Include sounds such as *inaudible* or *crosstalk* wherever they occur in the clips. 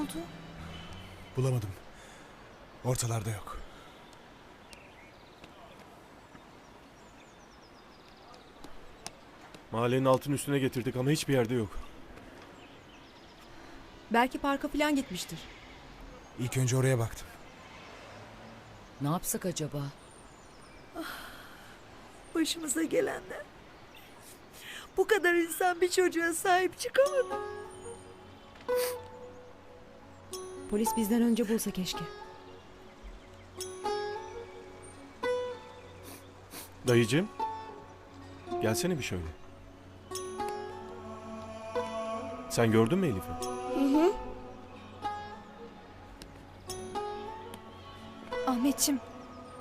oldu? Bulamadım. Ortalarda yok. Mahallenin altın üstüne getirdik ama hiçbir yerde yok. Belki parka falan gitmiştir. İlk önce oraya baktım. Ne yapsak acaba? Başımıza gelenler. Bu kadar insan bir çocuğa sahip çıkamadı. Polis bizden önce bulsa keşke. Dayıcığım. Gelsene bir şöyle. Sen gördün mü Elif'i? Ahmetçim,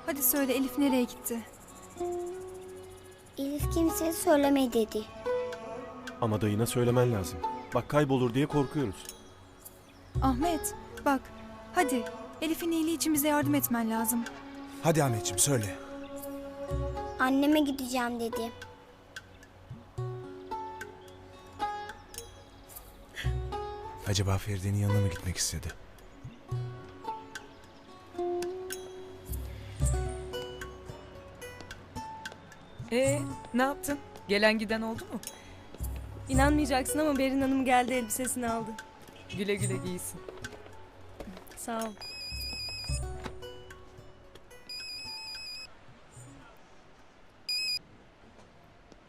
hadi söyle Elif nereye gitti? Elif kimseye söyleme dedi. Ama dayına söylemen lazım. Bak kaybolur diye korkuyoruz. Ahmet, bak, hadi. Elif'in iyiliği için bize yardım etmen lazım. Hadi Ahmetciğim söyle. Anneme gideceğim dedi. Acaba Feride'nin yanına mı gitmek istedi? Ee, ne yaptın? Gelen giden oldu mu? İnanmayacaksın ama Berin Hanım geldi elbisesini aldı. Güle güle giysin. Sağ ol.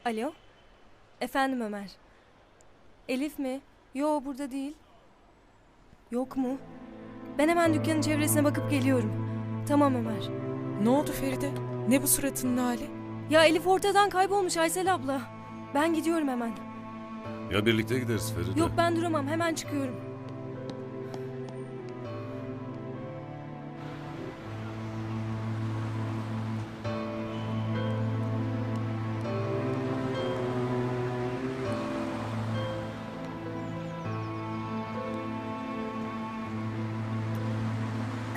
Alo? Efendim Ömer. Elif mi? Yo burada değil. Yok mu? Ben hemen dükkanın çevresine bakıp geliyorum. Tamam Ömer. Ne oldu Feride? Ne bu suratının hali? Ya Elif ortadan kaybolmuş Aysel abla. Ben gidiyorum hemen. Ya birlikte gideriz Feride. Yok ben duramam hemen çıkıyorum.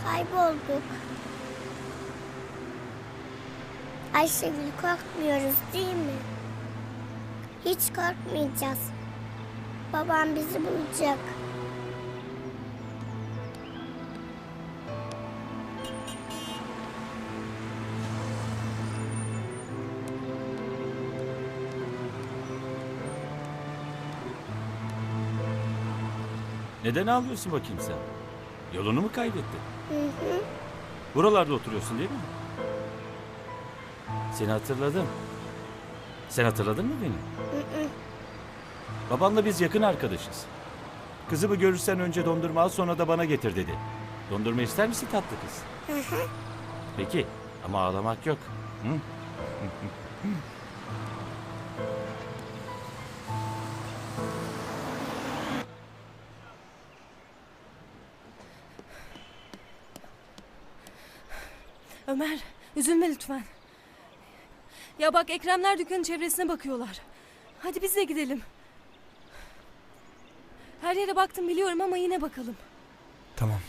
Kaybolduk. Ayşegül korkmuyoruz değil mi? Hiç korkmayacağız. Babam bizi bulacak. Neden ağlıyorsun bakayım sen? Yolunu mu kaybettin? Hı hı. Buralarda oturuyorsun değil mi? Seni hatırladım. Sen hatırladın mı beni? Hı hı. Babanla biz yakın arkadaşız. Kızımı görürsen önce dondurma al sonra da bana getir dedi. Dondurma ister misin tatlı kız? Hı hı. Peki ama ağlamak yok. Hı? *laughs* Ömer, üzülme lütfen. Ya bak Ekremler dükkanın çevresine bakıyorlar. Hadi biz de gidelim. Her yere baktım biliyorum ama yine bakalım. Tamam.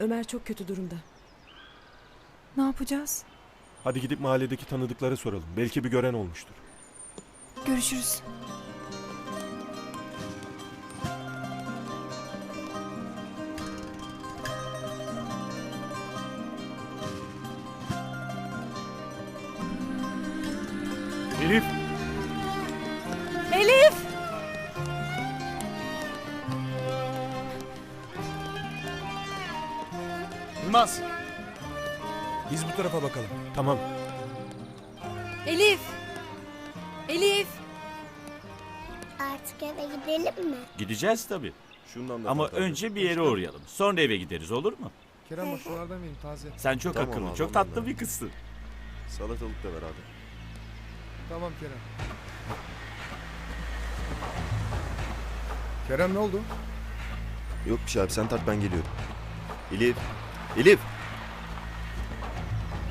Ömer çok kötü durumda. Ne yapacağız? Hadi gidip mahalledeki tanıdıklara soralım. Belki bir gören olmuştur. Görüşürüz. Elif! Elif! Yılmaz. Biz bu tarafa bakalım. Tamam. Elif! Elif! Artık eve gidelim mi? Gideceğiz tabii. Şundan da Ama önce bir yere uğrayalım. Sonra eve gideriz olur mu? Kerem bak şuralardan benim taze. Sen çok Tamam akıllı, abi, çok tatlı abi. bir kızsın. Salatalık da ver abi. Tamam Kerem. Kerem ne oldu? Yok bir şey abi sen tart ben geliyorum. Elif. Elif.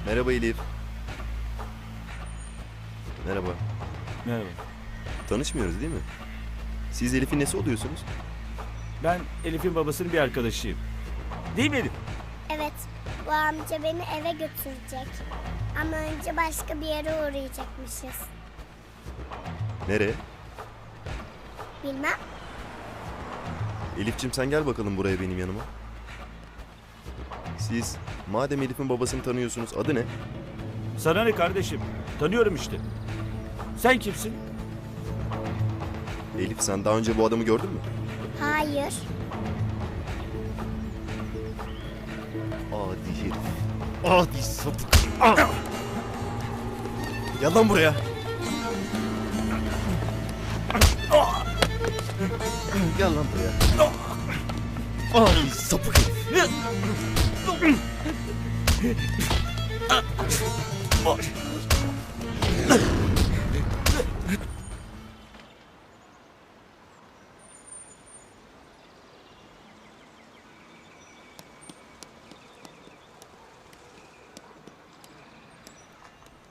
Merhaba Elif. Merhaba. Merhaba. Tanışmıyoruz değil mi? Siz Elif'in nesi oluyorsunuz? Ben Elif'in babasının bir arkadaşıyım. Değil mi Elif? Evet. Bu amca beni eve götürecek. Ama önce başka bir yere uğrayacakmışız. Nereye? Bilmem. Elif'cim sen gel bakalım buraya benim yanıma. Siz madem Elif'in babasını tanıyorsunuz adı ne? Sana ne kardeşim? Tanıyorum işte. Sen kimsin? Elif sen daha önce bu adamı gördün mü? Hayır. Adi herif. Adi sapık. Ah! Gel lan buraya. Gel lan buraya. Adi sapık herif.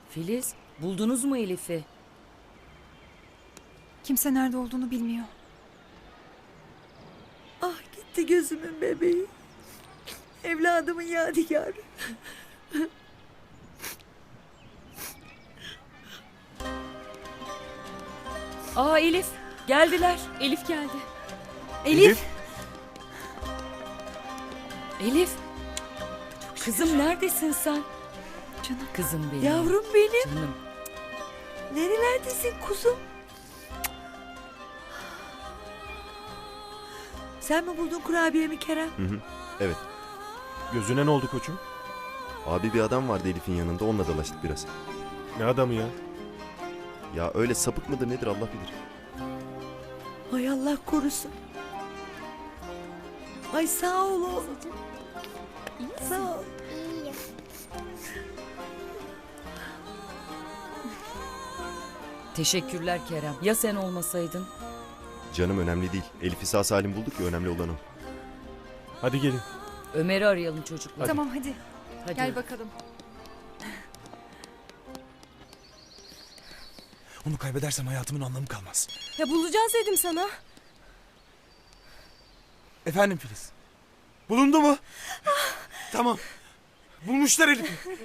Filiz buldunuz mu Elif'i? Kimse nerede olduğunu bilmiyor. Ah gitti gözümün bebeği. Evladımın yadigarı. Aa Elif geldiler. Elif geldi. Elif. Elif. Kızım neredesin sen? Canım. Kızım benim. Yavrum benim. Canım. Nerelerdesin kuzum? Sen mi buldun kurabiyemi Kerem? Hı hı. Evet. Gözüne ne oldu koçum? Abi bir adam vardı Elif'in yanında onunla dalaştık biraz. Ne adamı ya? Ya öyle sapık mıdır nedir Allah bilir. Ay Allah korusun. Ay sağ ol oğlum. Sağ ol. Teşekkürler Kerem. Ya sen olmasaydın? Canım önemli değil. Elif'i sağ salim bulduk ya önemli olan o. Hadi gelin. Ömer'i arayalım çocuklar. Tamam hadi. Hadi. Gel bakalım. Onu kaybedersem hayatımın anlamı kalmaz. Ya bulacağız dedim sana. Efendim Filiz. Bulundu mu? tamam. Bulmuşlar Elif'i.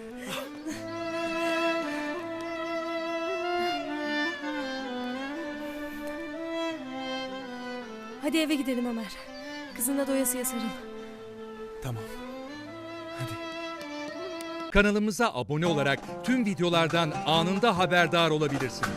Hadi eve gidelim Ömer. Kızınla doyasıya sarıl. Tamam. Hadi. Kanalımıza abone olarak tüm videolardan anında haberdar olabilirsiniz.